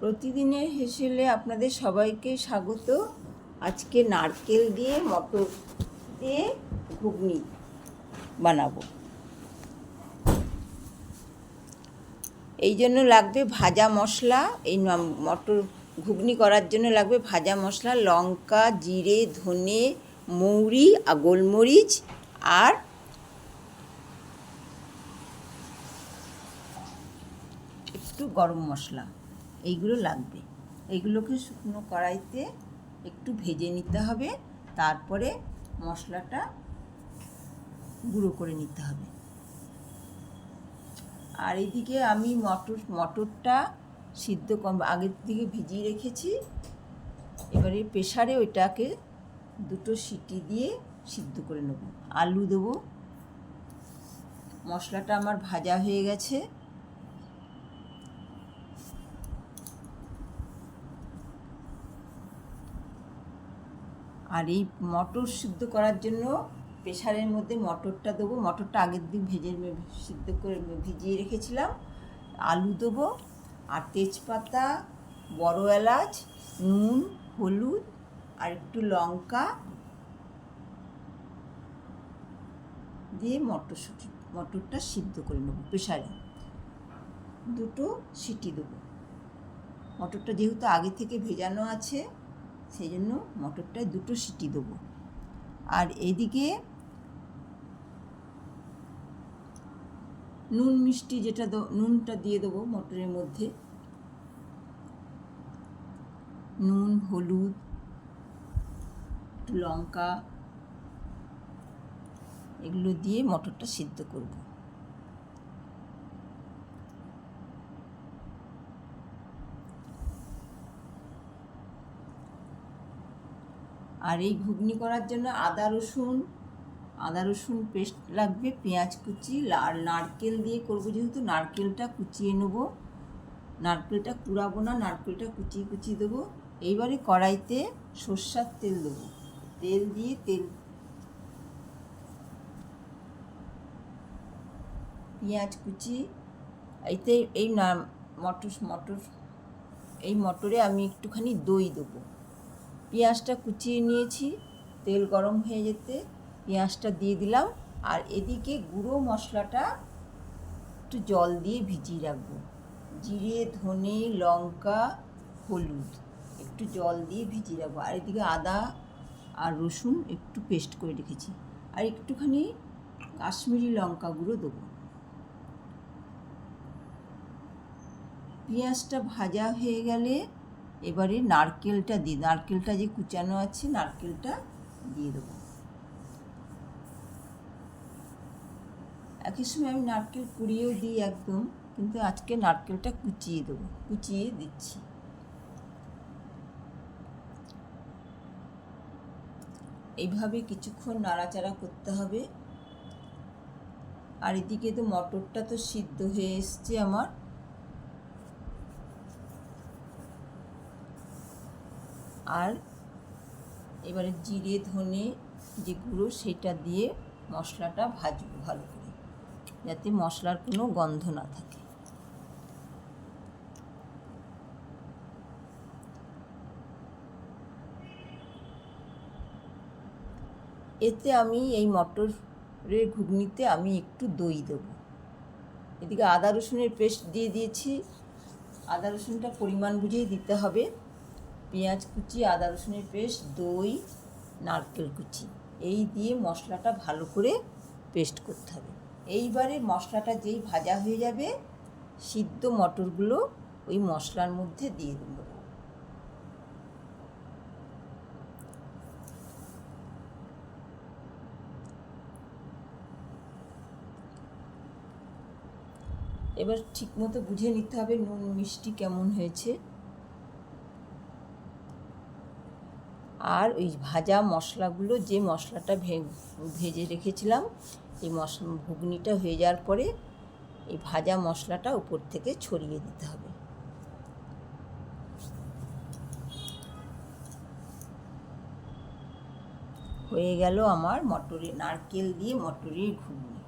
প্রতিদিনের হেসেলে আপনাদের সবাইকে স্বাগত। আজকে নারকেল দিয়ে মটর দিয়ে ঘুগনি বানাবো। এই জন্য লাগবে ভাজা মশলা, এই মটর ঘুগনি করার জন্য লাগবে ভাজা মশলা, লঙ্কা, জিরে, ধনে, মৌরি আর গোলমরিচ আর একটু গরম মশলা। এইগুলো লাগবে। এইগুলোকে শুকনো কড়াইতে একটু ভেজে নিতে হবে। তারপরে মশলাটা গুঁড়ো করে নিতে হবে। আর এদিকে আমি মটর, মটরটা সিদ্ধ কম, আগের দিকে ভিজিয়ে রেখেছি। এবারে প্রেশারে ওইটাকে দুটো সিটি দিয়ে সিদ্ধ করে নেব। আলু দেবো। মশলাটা আমার ভাজা হয়ে গেছে। আর এই মটর সিদ্ধ করার জন্য প্রেশারের মধ্যে মটরটা দেবো। মটরটা আগের দিন ভেজে সিদ্ধ করে ভিজিয়ে রেখেছিলাম। আলু দেবো আর তেজপাতা, বড় এলাচ, নুন, হলুদ আর একটু লঙ্কা দিয়ে মটরশুঁটি মটরটা সিদ্ধ করে নেব প্রেশারে দুটো সিটি দেবো। মটরটা যেহেতু আগে থেকে ভেজানো আছে সেই জন্য মটরটায় দুটো সিটি দেবো। আর এদিকে নুন মিষ্টি যেটা নুনটা দিয়ে দেবো মটরের মধ্যে। নুন, হলুদ লঙ্কা, এগুলো দিয়ে মটরটা সিদ্ধ করব। আর এই ঘুগনি করার জন্য আদা রসুন আদা রসুন পেস্ট লাগবে, পেঁয়াজ কুচি, আর নারকেল দিয়ে করব যেহেতু নারকেলটা কুচিয়ে নেব। নারকেলটা কুড়াবো না, নারকেলটা কুচিয়ে কুচিয়ে দেবো। এইবারে কড়াইতে সর্ষার তেল দেবো। তেল দিয়ে তেল পেঁয়াজ কুচি এতে এই না মটর মটর, এই মটরে আমি একটুখানি দই দেবো। পেঁয়াজটা কুচিয়ে নিয়েছি, তেল গরম হয়ে যেতে পেঁয়াজটা দিয়ে দিলাম আর এদিকে গুঁড়ো মশলাটা একটু জল দিয়ে ভিজিয়ে রাখব। জিরে, ধনে, লঙ্কা, হলুদ একটু জল দিয়ে ভিজিয়ে রাখব। আর এদিকে আদা আর রসুন একটু পেস্ট করে রেখেছি। আর একটুখানি কাশ্মীরি লঙ্কা গুঁড়ো দেবো। পেঁয়াজটা ভাজা হয়ে গেলে এবারে নারকেলটা দিই নারকেলটা যে কুচানো আছে, নারকেলটা দিয়ে দেবো। একই সময় আমি নারকেল কুড়িয়েও দিই একদম, কিন্তু আজকে নারকেলটা কুচিয়ে দেবো, কুচিয়ে দিচ্ছি। এইভাবে কিছুক্ষণ নাড়াচাড়া করতে হবে। আর এদিকে তো মটরটা তো সিদ্ধ হয়ে এসছে আমার। আর এবারে জিরে, ধনে যে গুঁড়ো, সেটা দিয়ে মশলাটা ভাজবো ভালো করে, যাতে মশলার কোনো গন্ধ না থাকে। এতে আমি এই মটরের ঘুগনিতে আমি একটু দই দেবো। এদিকে আদা রসুনের পেস্ট দিয়ে দিয়েছি। আদা রসুনটা পরিমাণ বুঝেই দিতে হবে। পেঁয়াজ কুচি, আদা রসুনের পেস্ট, দই, নারকেল কুচি। এই দিয়ে মশলাটা ভালো করে পেস্ট করতে হবে। এইবারে মশলাটা যেই ভাজা হয়ে যাবে, সিদ্ধ মটরগুলো ওই মশলার মধ্যে দিয়ে দেবো। এবার ঠিকমতো বুঝে নিতে হবে নুন, মিষ্টি কেমন হয়েছে। আর ওই ভাজা মশলাগুলো যে মশলাটা ভেজে রেখেছিলাম, এই মশলা ঘুগনিটা হয়ে যাওয়ার পরে এই ভাজা মশলাটা উপর থেকে ছড়িয়ে দিতে হবে। হয়ে গেল আমার মটরে, নারকেল দিয়ে মটরের ঘুগনি।